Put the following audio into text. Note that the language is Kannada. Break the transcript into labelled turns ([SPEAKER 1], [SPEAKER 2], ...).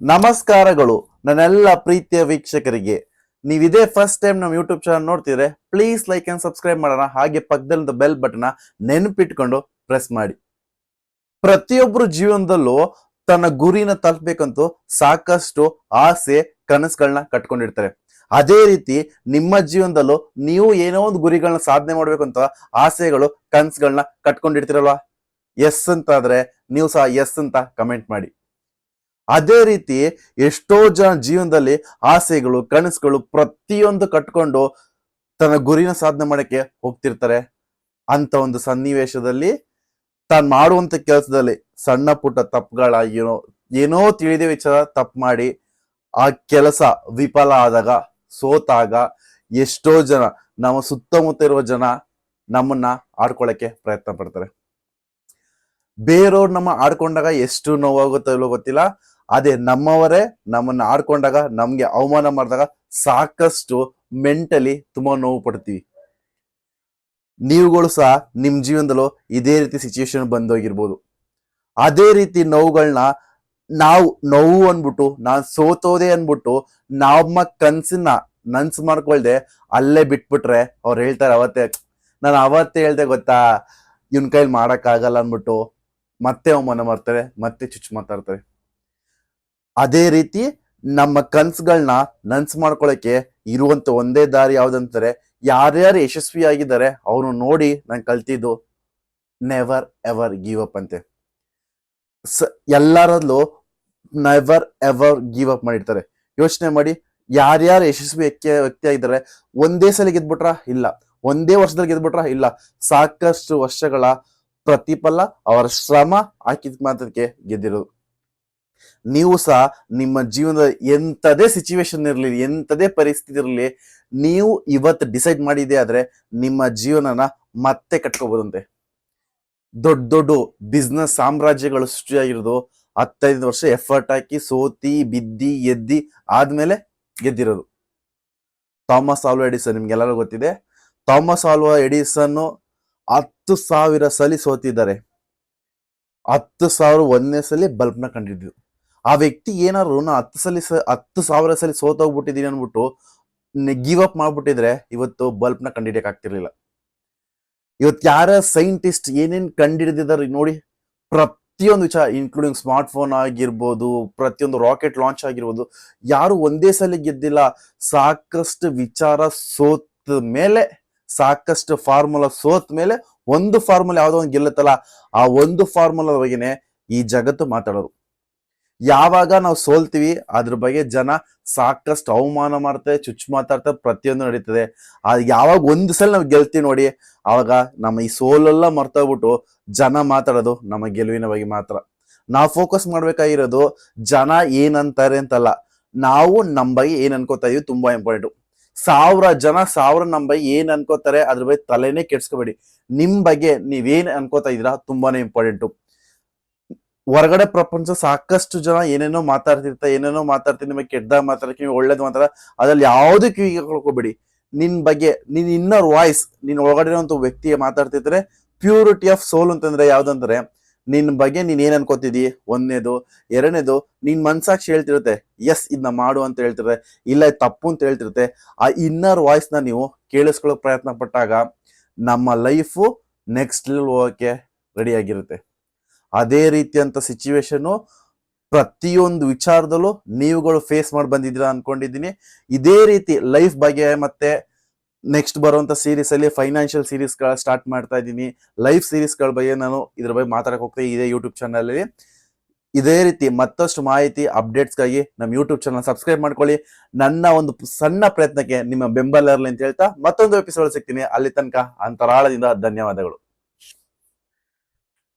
[SPEAKER 1] ನಮಸ್ಕಾರಗಳು ನನ್ನೆಲ್ಲ ಪ್ರೀತಿಯ ವೀಕ್ಷಕರಿಗೆ. ನೀವಿದೇ ಫಸ್ಟ್ ಟೈಮ್ ನಮ್ಮ ಯೂಟ್ಯೂಬ್ ಚಾನಲ್ ನೋಡ್ತಿದ್ರೆ ಪ್ಲೀಸ್ ಲೈಕ್ ಅಂಡ್ ಸಬ್ಸ್ಕ್ರೈಬ್ ಮಾಡೋಣ. ಹಾಗೆ ಪಕ್ಕದಲ್ಲಿ ಬೆಲ್ ಬಟನ್ ನೆನಪಿಟ್ಕೊಂಡು ಪ್ರೆಸ್ ಮಾಡಿ. ಪ್ರತಿಯೊಬ್ಬರು ಜೀವನದಲ್ಲೂ ತನ್ನ ಗುರಿನ ತಲುಪಬೇಕಂತೂ ಸಾಕಷ್ಟು ಆಸೆ ಕನಸುಗಳನ್ನ ಕಟ್ಕೊಂಡಿರ್ತಾರೆ. ಅದೇ ರೀತಿ ನಿಮ್ಮ ಜೀವನದಲ್ಲೂ ನೀವು ಏನೋ ಒಂದು ಗುರಿಗಳನ್ನ ಸಾಧನೆ ಮಾಡ್ಬೇಕಂತ ಆಸೆಗಳು ಕನಸುಗಳನ್ನ ಕಟ್ಕೊಂಡಿರ್ತೀರಲ್ವಾ? ಎಸ್ ಅಂತ ಆದ್ರೆ ನೀವು ಸಹ ಎಸ್ ಅಂತ ಕಮೆಂಟ್ ಮಾಡಿ. ಅದೇ ರೀತಿ ಎಷ್ಟೋ ಜನ ಜೀವನದಲ್ಲಿ ಆಸೆಗಳು, ಕನಸುಗಳು ಪ್ರತಿಯೊಂದು ಕಟ್ಕೊಂಡು ತನ್ನ ಗುರಿನ ಸಾಧನೆ ಮಾಡಕ್ಕೆ ಹೋಗ್ತಿರ್ತಾರೆ. ಅಂತ ಒಂದು ಸನ್ನಿವೇಶದಲ್ಲಿ ತಾನು ಮಾಡುವಂತ ಕೆಲಸದಲ್ಲಿ ಸಣ್ಣ ಪುಟ್ಟ ತಪ್ಪುಗಳ ಏನೋ ಏನೋ ತಿಳಿದ ವಿಚಾರ ತಪ್ಪು ಮಾಡಿ ಆ ಕೆಲಸ ವಿಫಲ ಆದಾಗ, ಸೋತಾಗ ಎಷ್ಟೋ ಜನ, ನಮ್ಮ ಸುತ್ತಮುತ್ತ ಇರುವ ಜನ ನಮ್ಮನ್ನ ಆಡ್ಕೊಳಕ್ಕೆ ಪ್ರಯತ್ನ ಪಡ್ತಾರೆ. ಬೇರೆಯವ್ರು ನಮ್ಮ ಆಡ್ಕೊಂಡಾಗ ಎಷ್ಟು ನೋವಾಗುತ್ತೋ ಗೊತ್ತಿಲ್ಲ. ಅದೇ ನಮ್ಮವರೇ ನಮ್ಮನ್ನ ಆಡ್ಕೊಂಡಾಗ, ನಮ್ಗೆ ಅವಮಾನ ಮಾಡಿದಾಗ ಸಾಕಷ್ಟು ಮೆಂಟಲಿ ತುಂಬಾ ನೋವು ಪಡ್ತೀವಿ. ನೀವುಗಳು ಸಹ ನಿಮ್ ಜೀವನದಲ್ಲೂ ಇದೇ ರೀತಿ ಸಿಚುವೇಶನ್ ಬಂದೋಗಿರ್ಬೋದು. ಅದೇ ರೀತಿ ನೋವುಗಳನ್ನ ನಾವು ನೋವು ಅನ್ಬಿಟ್ಟು ನಾನ್ ಸೋತೋದೆ ಅನ್ಬಿಟ್ಟು ನಮ್ಮ ಕನ್ಸನ್ನ ನನ್ಸ್ ಮಾಡ್ಕೊಳ್ದೆ ಅಲ್ಲೇ ಬಿಟ್ಬಿಟ್ರೆ ಅವ್ರು ಹೇಳ್ತಾರೆ ಅವತ್ತೇ ನಾನು ಅವತ್ತೇ ಹೇಳ್ದೆ ಗೊತ್ತಾ, ಇವನ್ ಕೈಲಿ ಮಾಡಕ್ ಆಗಲ್ಲ ಅನ್ಬಿಟ್ಟು ಮತ್ತೆ ಅವಮಾನ ಮಾಡ್ತಾರೆ, ಮತ್ತೆ ಚುಚ್ಚು ಮಾತಾಡ್ತಾರೆ. ಅದೇ ರೀತಿ ನಮ್ಮ ಕನ್ಸುಗಳನ್ನ ನನ್ಸ್ ಮಾಡ್ಕೊಳಕ್ಕೆ ಇರುವಂತ ಒಂದೇ ದಾರಿ ಯಾವ್ದಂತಾರೆ ಯಾರ್ಯಾರು ಯಶಸ್ವಿಯಾಗಿದ್ದಾರೆ ಅವ್ರು ನೋಡಿ ನಾನು ಕಲ್ತಿದ್ದು ನೆವರ್ ಎವರ್ ಗಿವ್ ಅಪ್ ಅಂತೆ. ಸ, ಎಲ್ಲರಲ್ಲೂ ನೆವರ್ ಎವರ್ ಗಿವ್ ಅಪ್ ಮಾಡಿರ್ತಾರೆ. ಯೋಚನೆ ಮಾಡಿ ಯಾರ್ಯಾರು ಯಶಸ್ವಿ ವ್ಯಕ್ತಿ ಆಗಿದ್ದಾರೆ ಒಂದೇ ಸಲ ಗೆದ್ಬಿಟ್ರ? ಇಲ್ಲ. ಒಂದೇ ವರ್ಷದಲ್ಲಿ ಗೆದ್ಬಿಟ್ರ? ಇಲ್ಲ. ಸಾಕಷ್ಟು ವರ್ಷಗಳ ಪ್ರತಿಫಲ, ಅವರ ಶ್ರಮ ಹಾಕಿದ ಮಾತ್ರಕ್ಕೆ ಗೆದ್ದಿರೋದು. ನೀವು ಸಹ ನಿಮ್ಮ ಜೀವನದ ಎಂಥದೇ ಸಿಚುವೇಶನ್ ಇರಲಿ, ಎಂಥದೇ ಪರಿಸ್ಥಿತಿ ಇರಲಿ, ನೀವು ಇವತ್ತು ಡಿಸೈಡ್ ಮಾಡಿದೆ ಆದರೆ ನಿಮ್ಮ ಜೀವನನ ಮತ್ತೆ ಕಟ್ಕೋಬೋದಂತೆ. ದೊಡ್ಡ ದೊಡ್ಡ ಬಿಸ್ನೆಸ್ ಸಾಮ್ರಾಜ್ಯಗಳು ಸೃಷ್ಟಿಯಾಗಿರೋದು ಹತ್ತೈದು ವರ್ಷ ಎಫರ್ಟ್ ಹಾಕಿ ಸೋತಿ, ಬಿದ್ದಿ, ಎದ್ದಿ ಆದ್ಮೇಲೆ ಗೆದ್ದಿರೋದು ಥಾಮಸ್ ಆಲ್ವಾ ಎಡಿಸನ್ ನಿಮ್ಗೆಲ್ಲರೂ ಗೊತ್ತಿದೆ. ಥಾಮಸ್ ಆಲ್ವಾ ಎಡಿಸನ್ ಹತ್ತು ಸಾವಿರ ಸಲಿ ಸೋತಿದ್ದಾರೆ. ಹತ್ತು ಸಾವಿರ ಒಂದನೇ ಸಲ ಬಲ್ಬ್ನ ಕಂಡಿದ್ದು ಆ ವ್ಯಕ್ತಿ ಏನಾದ್ರು ನಾ ಹತ್ತು ಸಲ ಹತ್ತು ಸಾವಿರ ಸಲ ಸೋತೋಗ್ಬಿಟ್ಟಿದೀನಿ ಅನ್ಬಿಟ್ಟು ಗಿವ್ ಅಪ್ ಮಾಡ್ಬಿಟ್ಟಿದ್ರೆ ಇವತ್ತು ಬಲ್ಬ್ನ ಕಂಡಿಡಿಯಕ್ ಆಗ್ತಿರ್ಲಿಲ್ಲ. ಇವತ್ತು ಯಾರ ಸೈಂಟಿಸ್ಟ್ ಏನೇನ್ ಕಂಡಿಡಿದಿದ್ದಾರೆ ನೋಡಿ, ಪ್ರತಿಯೊಂದು ವಿಚಾರ ಇನ್ಕ್ಲೂಡಿಂಗ್ ಸ್ಮಾರ್ಟ್ ಫೋನ್ ಆಗಿರ್ಬೋದು, ಪ್ರತಿಯೊಂದು ರಾಕೆಟ್ ಲಾಂಚ್ ಆಗಿರ್ಬೋದು, ಯಾರು ಒಂದೇ ಸಲ ಗೆದ್ದಿಲ್ಲ, ಸಾಕಷ್ಟು ವಿಚಾರ ಸೋತ ಮೇಲೆ, ಸಾಕಷ್ಟು ಫಾರ್ಮುಲಾ ಸೋತ್ ಮೇಲೆ, ಒಂದು ಫಾರ್ಮುಲಾ ಯಾವುದೋ ಒಂದು ಗೆಲ್ಲುತ್ತಲ್ಲ, ಆ ಒಂದು ಫಾರ್ಮುಲಾ ಬಗ್ಗೆನೆ ಈ ಜಗತ್ತು ಮಾತಾಡೋದು. ಯಾವಾಗ ನಾವು ಸೋಲ್ತೀವಿ, ಅದ್ರ ಬಗ್ಗೆ ಜನ ಸಾಕಷ್ಟು ಅವಮಾನ ಮಾಡ್ತಾರೆ, ಚುಚ್ಚು ಮಾತಾಡ್ತಾರೆ, ಪ್ರತಿಯೊಂದು ನಡೀತದೆ. ಆ ಯಾವಾಗ ಒಂದು ಸಲ ನಾವು ಗೆಲ್ತೀವಿ ನೋಡಿ, ಆವಾಗ ನಮ್ಮ ಈ ಸೋಲೆಲ್ಲ ಮರ್ತೋಗ್ಬಿಟ್ಟು ಜನ ಮಾತಾಡೋದು ನಮ್ಮ ಗೆಲುವಿನ ಬಗ್ಗೆ ಮಾತ್ರ. ನಾವು ಫೋಕಸ್ ಮಾಡ್ಬೇಕಾಗಿರೋದು ಜನ ಏನಂತಾರೆ ಅಂತಲ್ಲ, ನಾವು ನಮ್ಮ ಬಗ್ಗೆ ಏನ್ ಅನ್ಕೋತಾ ಇದೀವಿ ತುಂಬಾ ಇಂಪಾರ್ಟೆಂಟ್ ಸಾವಿರ ಜನ ಸಾವಿರ ನಮ್ಮ ಬಗ್ಗೆ ಏನ್ ಅನ್ಕೋತಾರೆ ಅದ್ರ ಬಗ್ಗೆ ತಲೆನೇ ಕೆಡ್ಸ್ಕೋಬೇಡಿ. ನಿಮ್ ಬಗ್ಗೆ ನೀವೇನ್ ಅನ್ಕೋತಾ ಇದೀರಾ ತುಂಬಾನೇ ಇಂಪಾರ್ಟೆಂಟು ಹೊರಗಡೆ ಪ್ರಪಂಚ ಸಾಕಷ್ಟು ಜನ ಏನೇನೋ ಮಾತಾಡ್ತಿರ್ತಾರೆ, ಏನೇನೋ ಮಾತಾಡ್ತೀನಿ ನಿಮಗೆ ಕೆಟ್ಟದಾಗ ಮಾತಾಡಕ್ಕೆ ನೀವು ಒಳ್ಳೇದು ಮಾತಾಡ, ಅದ್ರಲ್ಲಿ ಯಾವ್ದು ಕಿವಿಗೆ ಕಳ್ಕೊಬೇಡಿ. ನಿನ್ ಬಗ್ಗೆ, ನಿನ್ ಇನ್ನರ್ ವಾಯ್ಸ್ ನಿನ್ ಒಳಗಡೆ ಒಂದು ವ್ಯಕ್ತಿಗೆ ಮಾತಾಡ್ತಿದ್ರೆ ಪ್ಯೂರಿಟಿ ಆಫ್ ಸೋಲ್ ಅಂತಂದ್ರೆ ಯಾವ್ದಂದ್ರೆ, ನಿನ್ ಬಗ್ಗೆ ನೀನ್ ಏನ್ ಅನ್ಕೋತಿದಿ ಒಂದನೇದು. ಎರಡನೇದು, ನಿನ್ ಮನ್ಸಾಕ್ಷಿ ಹೇಳ್ತಿರುತ್ತೆ ಎಸ್ ಇದನ್ನ ಮಾಡು ಅಂತ ಹೇಳ್ತಿರುತ್ತೆ ಇಲ್ಲ ತಪ್ಪು ಅಂತ ಹೇಳ್ತಿರುತ್ತೆ. ಆ ಇನ್ನರ್ ವಾಯ್ಸ್ನ ನೀವು ಕೇಳಿಸ್ಕೊಳ್ಳೋ ಪ್ರಯತ್ನ ಪಟ್ಟಾಗ ನಮ್ಮ ಲೈಫು ನೆಕ್ಸ್ಟ್ ಲೆವೆಲ್ ಹೋಗಕ್ಕೆ ರೆಡಿ ಆಗಿರುತ್ತೆ. ಅದೇ ರೀತಿಯಂತ ಸಿಚುವೇಶನ್ ಪ್ರತಿಯೊಂದು ವಿಚಾರದಲ್ಲೂ ನೀವುಗಳು ಫೇಸ್ ಮಾಡಿ ಬಂದಿದ್ದೀರಾ ಅನ್ಕೊಂಡಿದ್ದೀನಿ. ಇದೇ ರೀತಿ ಲೈಫ್ ಬಗ್ಗೆ ಮತ್ತೆ ನೆಕ್ಸ್ಟ್ ಬರುವಂತ ಸೀರೀಸ್ ಅಲ್ಲಿ ಫೈನಾನ್ಷಿಯಲ್ ಸೀರೀಸ್ ಸ್ಟಾರ್ಟ್ ಮಾಡ್ತಾ ಇದ್ದೀನಿ. ಲೈಫ್ ಸೀರೀಸ್ಗಳ ಬಗ್ಗೆ ನಾನು ಇದ್ರ ಬಗ್ಗೆ ಮಾತಾಡಕ್ ಹೋಗ್ತೀನಿ ಇದೇ ಯೂಟ್ಯೂಬ್ ಚಾನಲ್ ಅಲ್ಲಿ. ಇದೇ ರೀತಿ ಮತ್ತಷ್ಟು ಮಾಹಿತಿ ಅಪ್ಡೇಟ್ಸ್ಗಾಗಿ ನಮ್ಮ ಯೂಟ್ಯೂಬ್ ಚಾನಲ್ ಸಬ್ಸ್ಕ್ರೈಬ್ ಮಾಡ್ಕೊಳ್ಳಿ. ನನ್ನ ಒಂದು ಸಣ್ಣ ಪ್ರಯತ್ನಕ್ಕೆ ನಿಮ್ಮ ಬೆಂಬಲ ಇರಲಿ ಅಂತ ಹೇಳ್ತಾ ಮತ್ತೊಂದು ಎಪಿಸೋಡ್ ಸಿಗ್ತೀನಿ. ಅಲ್ಲಿ ತನಕ ಅಂತರಾಳದಿಂದ ಧನ್ಯವಾದಗಳು.